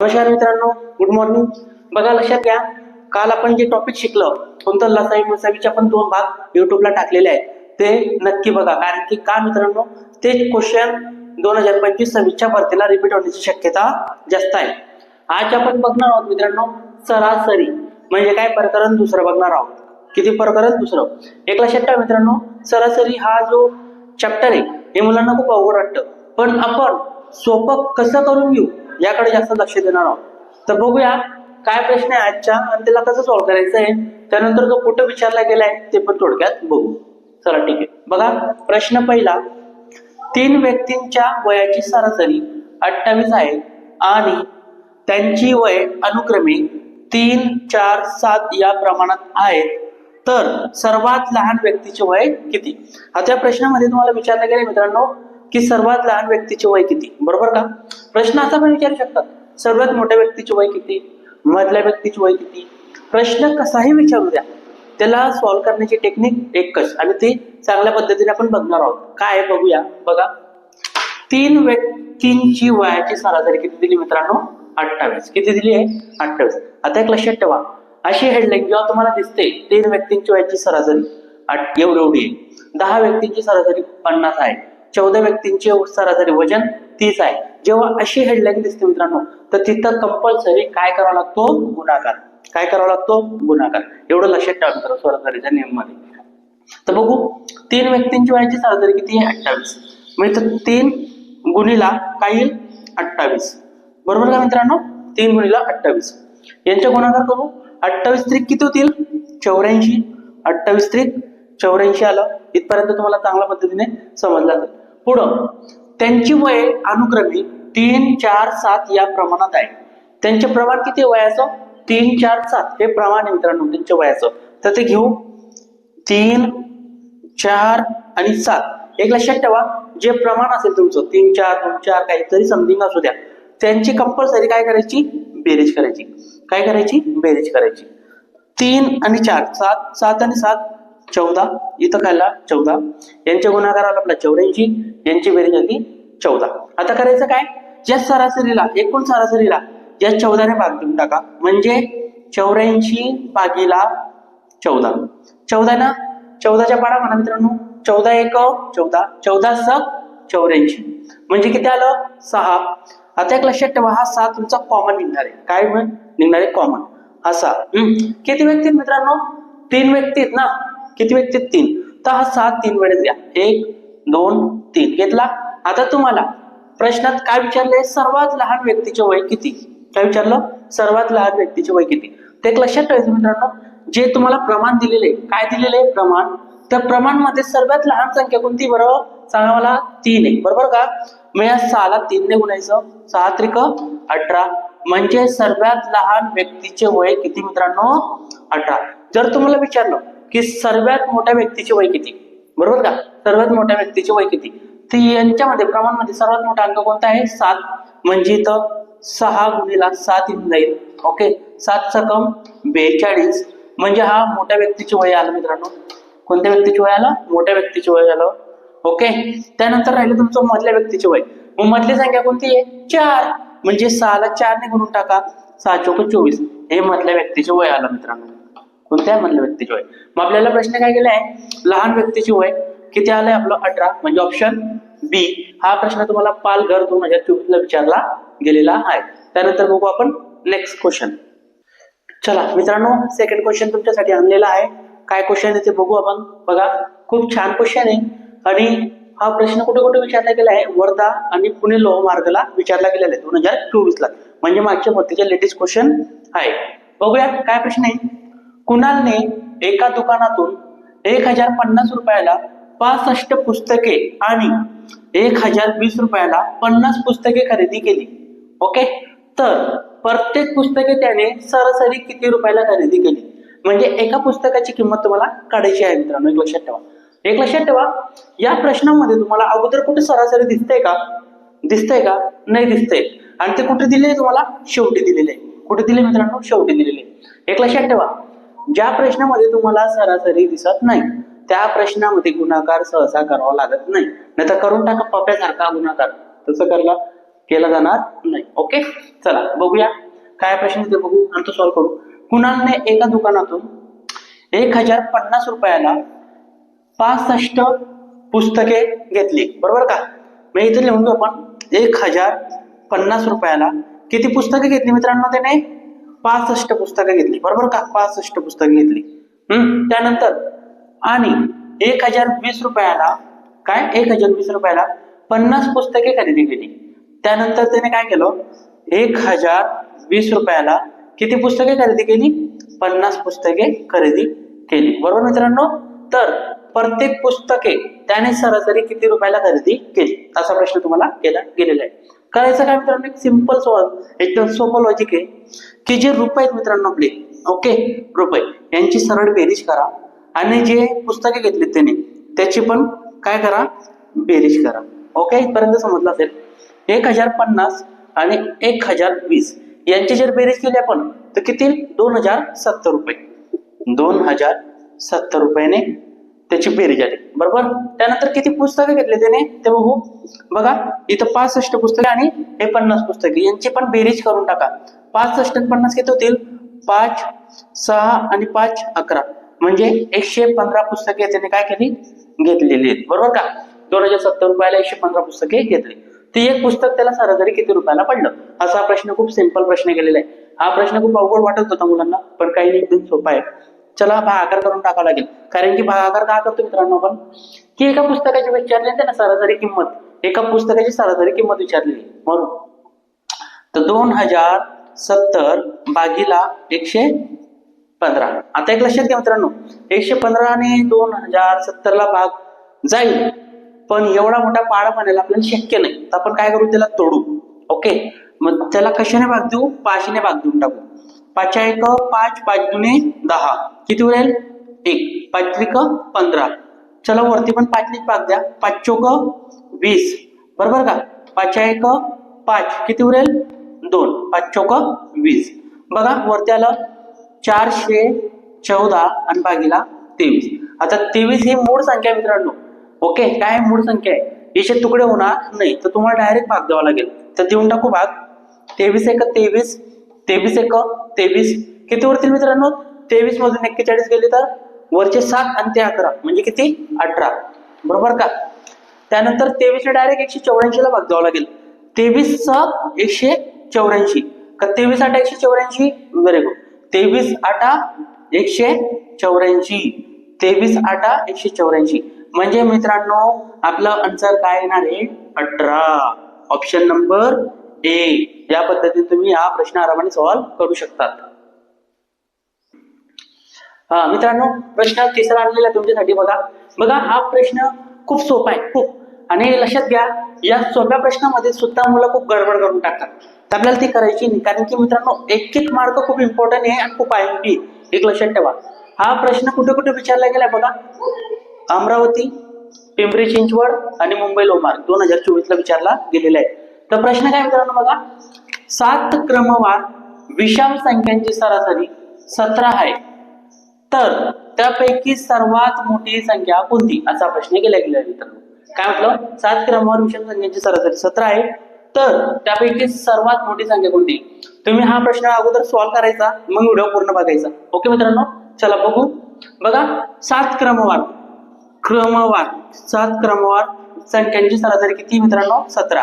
नमस्कार मित्रांनो good morning बघा लक्षात घ्या काल आपण जे टॉपिक शिकलो कोणतं लसाई मसावीचे आपण दोन भाग युट्यूबला टाकलेले आहेत. ते नक्की बघा कारण की का मित्रांनो ते क्वेश्चन दोन हजार पंचवीस सव्वीसच्या भरतीला रिपीट होण्याची शक्यता जास्त आहे. आज आपण बघणार आहोत मित्रांनो सरासरी. म्हणजे काय प्रकरण दुसरं बघणार आहोत. किती प्रकरण दुसरं? एक लक्षात ठेवा मित्रांनो सरासरी हा जो चॅप्टर आहे हे मुलांना खूप अवघड वाटतं. पण आपण सोपं कसं करून घेऊ याकडे जास्त लक्ष देणार आहोत. तर बघूया काय प्रश्न आहे आजच्या आणि त्याला कसं सॉल्व्ह करायचं आहे? त्यानंतर तो कुठं विचारला गेलाय ते पण थोडक्यात बघू. चला ठीक आहे. बघा प्रश्न पहिला तीन व्यक्तींच्या वयाची सरासरी अठ्ठावीस आहे आणि त्यांची वय अनुक्रमे तीन चार सात या प्रमाणात आहेत. तर सर्वात लहान व्यक्तीचे वय किती? आता या प्रश्नामध्ये तुम्हाला विचारलं गेले मित्रांनो की सर्वात लहान व्यक्तीचे वय किती? बरोबर का? प्रश्न असा पण विचारू शकतात. सर्वात मोठ्या व्यक्तीचे वय किती? मधल्या व्यक्तीचे वय किती? प्रश्न कसाही विचारू द्या. त्याला सॉल्व्ह करण्याची टेक्निक एकच आणि ते चांगल्या पद्धतीने आपण बघणार आहोत. काय बघूया. बघा. तीन व्यक्तींची वयाची सरासरी किती दिली मित्रांनो? अठ्ठावीस. किती दिली आहे? अठ्ठावीस. आता एक लक्षात ठेवा. अशी हेडलाईन जेव्हा तुम्हाला दिसते तीन व्यक्तींची वयाची सरासरी एवढी एवढी आहे. दहा व्यक्तींची सरासरी पन्नास आहे. चौदा व्यक्तींचे सरासरी वजन तीस आहे. जेव्हा अशी हेडलाईन दिसते मित्रांनो तर तिथं कंपल्सरी काय करावा लागतो? गुणाकार. काय करावा लागतो? गुणाकार. एवढं लक्षात ठेवा मित्र सरासरीच्या नियममध्ये. तर बघू तीन व्यक्तींची वयाची सरासरी किती आहे? अठ्ठावीस. म्हणजे तीन गुणीला काय येईल? अठ्ठावीस. बरोबर का मित्रांनो? तीन गुणीला अठ्ठावीस. यांच्या गुणाकार करू. अठ्ठावीस त्रिक किती होतील? चौऱ्याऐंशी. अठ्ठावीस त्रिक चौऱ्याऐंशी आलं. इथपर्यंत तुम्हाला चांगल्या पद्धतीने समजलं जाईल पुढं. त्यांची वय अनुक्रमे तीन चार सात या प्रमाणात आहे. त्यांचे प्रमाण किती वयाचं? तीन चार सात. हे प्रमाण आहे मित्रांनो त्यांच्या वयाचं. तर ते घेऊ. तीन चार आणि सात. एक लक्षात ठेवा जे प्रमाण असेल तुमचं तीन चार दोन चार काहीतरी समथिंग असू द्या त्यांची कंपल्सरी काय करायची? बेरीज करायची. काय करायची? बेरीज करायची. तीन आणि चार. सात सात आणि सात चौदा. इथं खायला चौदा. यांच्या गुणाकार आला आपला चौऱ्याऐंशी यांची बेरीज होती चौदा. आता करायचं काय? या सरासरीला एकूण सरासरीला या चौदाने भाग देऊन टाका. म्हणजे चौऱ्याऐंशी भागीला चौदा. चौदा ना चौदाच्या पाडा म्हणा मित्रांनो. चौदा एक चौदा. चौदा स चौऱ्याऐंशी. म्हणजे किती आलं? सहा. आता एक लक्षात ठेवा हा सहा तुमचा कॉमन निघणार. आहे काय म्हण? निघणार आहे कॉमन हा सहा. हम्म. किती व्यक्ती आहेत मित्रांनो? तीन व्यक्ती आहेत ना? किती व्यक्ती तीन. तर हा सहा तीन वेळेस घ्या. एक दोन तीन. घेतला? आता तुम्हाला प्रश्नात काय विचारले सर्वात लहान व्यक्तीचे वय किती? काय विचारलं? सर्वात लहान व्यक्तीचे वय किती? ते एक लक्षात ठेवायचं मित्रांनो जे तुम्हाला प्रमाण दिलेले काय दिलेले? प्रमाण. त्या प्रमाणमध्ये सर्वात लहान संख्या कोणती बरं? सांगा मला तीन आहे. बरोबर का? मग या सहाला तीन ने गुणायचं. सहा त्रिक अठरा. म्हणजे सर्वात लहान व्यक्तीचे वय किती मित्रांनो? अठरा. जर तुम्हाला विचारलं की सर्वात मोठ्या व्यक्तीचे वय किती बरोबर का? सर्वात मोठ्या व्यक्तीचे वय किती तर यांच्यामध्ये प्रमाणमध्ये सर्वात मोठा अंक कोणता आहे? सात. म्हणजे इथं सहा गुणीला सात येऊन जाईल. ओके? सात सकम बेचाळीस. म्हणजे हा मोठ्या व्यक्तीचे वय आलं मित्रांनो. कोणत्या व्यक्तीचे वय आलं? मोठ्या व्यक्तीचे वय आलं. ओके? त्यानंतर राहिलं तुमचं मधल्या व्यक्तीचे वय. मग मधली संख्या कोणती आहे? चार. म्हणजे सहाला चारने गुणून टाका. सहा चौक चोवीस. हे मधल्या व्यक्तीचे वय आलं मित्रांनो. कोणत्या मधल्या व्यक्तीचे वय. मग आपल्याला प्रश्न काय केलाय? लहान व्यक्तीचे वय किती आलंय आपलं? अठरा. म्हणजे ऑप्शन बी हा प्रश्न तुम्हाला पालघर दोन हजार चोवीस ला विचारला गेलेला आहे. त्यानंतर बघू आपण नेक्स्ट क्वेश्चन चला मित्रांनो सेकंड क्वेश्चन तुमच्यासाठी आणलेला आहे. काय क्वेश्चन आहे ते बघू आपण. बघा खूप छान क्वेश्चन आहे. आणि हा प्रश्न कुठे कुठे विचारला गेला आहे? वर्धा आणि पुणे लोहमार्गला विचारला गेलेला आहे दोन हजार चोवीस ला म्हणजे मागच्या भरतीचे लेटेस्ट क्वेश्चन आहे. बघूया काय प्रश्न आहे? कुणालने एका दुकानातून एक हजार पन्नास रुपयाला पासष्ट पुस्तके आणि एक हजार वीस रुपयाला पन्नास पुस्तके खरेदी केली. ओके? तर प्रत्येक पुस्तके त्याने सरासरी किती रुपयाला खरेदी केली? म्हणजे एका पुस्तकाची किंमत तुम्हाला काढायची आहे मित्रांनो. एक लक्षात ठेवा. एक लक्षात ठेवा या प्रश्नामध्ये तुम्हाला अगोदर कुठे सरासरी दिसतंय का? दिसतंय का? नाही दिसतंय. आणि ते कुठे दिले तुम्हाला शेवटी दिलेले आहे. कुठे दिले मित्रांनो? शेवटी दिलेले आहे. एक लक्षात ठेवा. ज्या प्रश्नामध्ये तुम्हाला सरासरी दिसत नाही त्या प्रश्नामध्ये गुणाकार सहसा करावा लागत नाही. नाही तर करून टाका पप्यासारखा गुणाकार. तसं करला केला जाणार नाही. ओके चला बघूया. काय प्रश्न ते बघू आणि तो सॉल्व्ह करू. कुणालने एका दुकानातून एक हजार पन्नास रुपयाला पासष्ट पुस्तके घेतली? बरोबर का? मी इथे लिहून घेऊ आपण. एक हजार पन्नास रुपयाला किती पुस्तके घेतली मित्रांनो त्याने? पासष्ट पुस्तके घेतली. बरोबर का? पासष्ट पुस्तके घेतली. हम्म त्यानंतर आणि एक हजार वीस रुपयाला काय? एक हजार वीस रुपयाला पन्नास पुस्तके खरेदी केली. त्यानंतर त्याने काय केलं? एक हजार वीस रुपयाला किती पुस्तके खरेदी केली? पन्नास पुस्तके खरेदी केली. बरोबर मित्रांनो? तर प्रत्येक पुस्तके त्याने सरासरी किती रुपयाला खरेदी केली? असा प्रश्न तुम्हाला केला गेलेला आहे. करायचं काय मित्रांनो? एक सिंपल सॉल्व एकदम सोपं लॉजिक आहे. की जे रुपये आहेत मित्रांनो आपले ओके रुपये. यांची सरळ बेरीज करा. आणि जे पुस्तके घेतलीत त्याने त्याची पण काय करा? बेरीज करा. ओके इथपर्यंत समजलं असेल? एक हजार पन्नास आणि एक हजार वीस. यांची जर बेरीज केली आपण तर किती? दोन हजार सत्तर रुपये. दोन हजार सत्तर रुपयाने त्याची बेरीज आली बरोबर? त्यानंतर किती पुस्तकं घेतले त्याने? ते बघू. बघा इथं पासष्ट पुस्तके आणि हे पन्नास पुस्तके. यांची पण बेरीज करून टाका. पासष्ट आणि पन्नास किती होतील? पाच सहा आणि पाच अकरा. म्हणजे एकशे पंधरा पुस्तके त्याने काय केली? घेतलेली आहेत. बरोबर का? दोन हजार सत्तर रुपयाला एकशे पंधरा पुस्तके घेतली. ती एक पुस्तक त्याला सरासरी किती रुपयाला पडलं? असा प्रश्न खूप सिंपल प्रश्न केलेला आहे. हा प्रश्न खूप अवघड वाटत होता मुलांना पण काही नाही, एकदम सोपा आहे. चला भागाकार करून टाकावा लागेल. कारण की भागाकार का करतो मित्रांनो आपण? की एका पुस्तकाची विचारली ना सरासरी किंमत. एका पुस्तकाची सरासरी किंमत विचारली. म्हणून तर दोन हजार सत्तर भागीला एकशे पंधरा. आता एक लक्षात घ्या मित्रांनो. एकशे पंधरा आणि दोन हजार सत्तरला भाग जाईल. पण एवढा मोठा पाडा म्हणायला आपल्याला शक्य नाही. तर आपण काय करू त्याला तोडू. ओके? मग त्याला कशाने भाग देऊ? पाचशेने भाग देऊन टाकू. पाचच्या एक पाच पाच दुने दहा. किती उरेल एक. पाच पंधरा. चला वरती पण पाचलीच पाच द्या. पाच चोक वीस. बरोबर का? पाचच्या एक पाच. किती उरेल दोन. पाच चोक वीस. बघा वरती आलं चारशे चौदा आणि बागीला तेवीस. आता तेवीस ही मूळ संख्या आहे मित्रांनो. ओके? काय मूळ संख्या आहे? याचे तुकडे होणार नाही. तर तुम्हाला डायरेक्ट भाग द्यावा लागेल. तर देऊन टाकू भाग. तेवीस एक तेवीस. तेवीस एक तेवीस. किती वरतील मित्रांनो? तेवीस मधून एक्केचाळीस गेले तर वरचे सात आणि ते अकरा. म्हणजे किती? अठरा. बरोबर का? त्यानंतर तेवीसला डायरेक्ट एकशे चौऱ्याऐंशीला भाग द्यावा लागेल. तेवीस एकशे चौऱ्याऐंशी. का तेवीस आठ एकशे चौऱ्याऐंशी? व्हेरी गुड तेवीस आठा एकशे चौऱ्याऐंशी. तेवीस आठा एकशे चौऱ्याऐंशी. म्हणजे मित्रांनो आपलं आन्सर काय येणार आहे? अठरा. ऑप्शन नंबर ए या पद्धतीने तुम्ही हा प्रश्न आरामाने सॉल्व्ह करू शकतात. मित्रांनो प्रश्न तिसरा आणलेला आहे तुमच्यासाठी बघा. बघा हा प्रश्न खूप सोपा आहे खूप. आणि लक्षात घ्या या सोप्या प्रश्नामध्ये सुद्धा मुलं खूप गडबड करून टाकतात. तर आपल्याला ती करायची नाही. कारण की मित्रांनो एक एक मार्क खूप इम्पॉर्टंट आहे आणि खूप आहे. एक लक्षात ठेवा. हा प्रश्न कुठे कुठे विचारला गेला बघा? अमरावती पिंपरी चिंचवड आणि मुंबई लोमार दोन हजार चोवीस ला विचारला गेलेला आहे. तर प्रश्न काय मित्रांनो बघा? सात क्रमवार विषम संख्यांची सरासरी सतरा आहे. तर त्यापैकी सर्वात मोठी संख्या कोणती? असा प्रश्न केला गेला आहे मित्रांनो. काय म्हटलं? सात क्रमवार विषम संख्यांची सरासरी सतरा आहे. तर त्यापैकी सर्वात मोठी संख्या कोणती? तुम्ही हा प्रश्न अगोदर सॉल्व्ह करायचा मग व्हिडिओ पूर्ण बघायचा. ओके मित्रांनो? चला बघू. बघा सात क्रमवार. क्रमवार. सात क्रमवार संख्यांची सरासरी किती मित्रांनो? सतरा.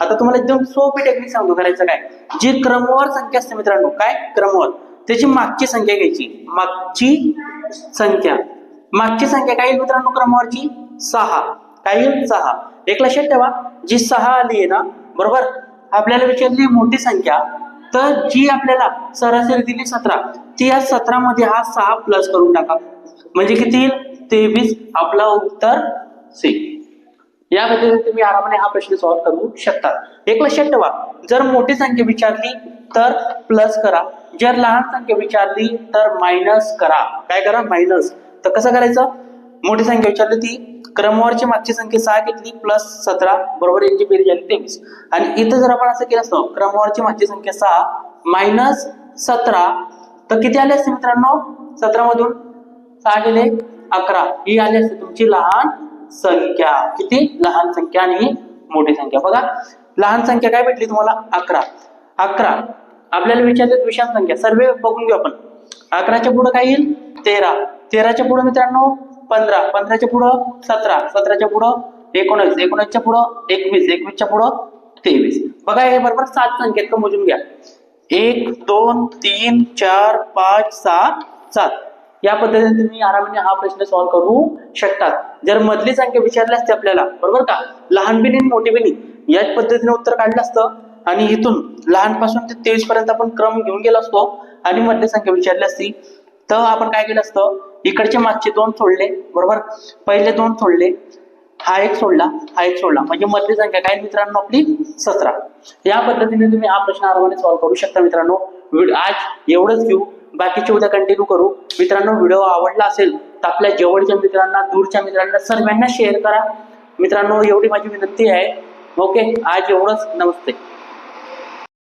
आता तुम्हाला एकदम सोपी टेक्निक सांगतो करायचं काय? जी क्रमवार संख्या असते मित्रांनो काय? क्रमवार. त्याची मागची संख्या घ्यायची. मागची संख्या. मागची संख्या काय येईल मित्रांनो क्रमवारची? सहा. काय येईल? सहा. एक लक्षात ठेवा. जी सहा आली आहे ना बरोबर? आपल्याला विचारली मोठी संख्या. तर जी आपल्याला सरासरी दिली सतरा ती या सतरामध्ये हा सहा प्लस करून टाका. म्हणजे किती येईल? तेवीस. आपला उत्तर सी. या पद्धतीने तुम्ही आरामाने हा प्रश्न सॉल्व्ह करू शकता. एक लक्षात ठेवा. जर मोठी संख्या विचारली तर प्लस करा. जर लहान संख्या विचारली तर मायनस करा. काय करा? मायनस तर कसं करायचं? मोठी संख्या विचारली ती क्रमवारची मागची संख्या सहा घेतली प्लस सतरा बरोबर यांची बेरीज झाली तेवीस. आणि इथं जर आपण असं केलं असतं क्रमवारची मागची संख्या सहा मायनस सतरा तर किती आले असते मित्रांनो? सतरा मधून सहा गेले अकरा. ही आली असते तुमची लहान संख्या. किती? लहान संख्या आणि मोठी संख्या. बघा लहान संख्या काय भेटली तुम्हाला? अकरा. अकरा. आपल्याला विचारले विषम संख्या. सर्व बघून घेऊ आपण. अकराच्या पुढं काय येईल? तेरा. तेराच्या पुढं मित्रांनो पंधरा. पंधराच्या पुढं सतरा. सतराच्या पुढं एकोणीस. एकोणीसच्या पुढं एकवीस. एकवीसच्या पुढं तेवीस. बघा हे बरोबर सात संख्येत का मोजून घ्या. एक दोन तीन चार पाच सहा सात. या पद्धतीने तुम्ही आरामाने हा प्रश्न सॉल्व्ह करू शकतात. जर मधली संख्या विचारली असते आपल्याला बरोबर का? लहान बिनी मोठी बिनी याच पद्धतीने उत्तर काढलं असतं. आणि इथून लहानपासून ते तेवीस पर्यंत आपण क्रम घेऊन गेलो असतो आणि मधली संख्या विचारली असती तर आपण काय केलं असतं? इकडचे मागचे दोन सोडले बरोबर? पहिले दोन सोडले हा एक सोडला हा एक सोडला. म्हणजे मधली संख्या काय मित्रांनो आपली? सतरा. या पद्धतीने तुम्ही हा प्रश्न आरामाने सॉल्व्ह करू शकता मित्रांनो. आज एवढंच घेऊ. बाकीचे उद्या कंटिन्यू करू. मित्रांनो व्हिडिओ आवडला असेल तर आपल्या जवळच्या मित्रांना दूरच्या मित्रांना सर्वांना शेअर करा. मित्रांनो एवढी माझी विनंती आहे. ओके आज एवढंच. नमस्ते.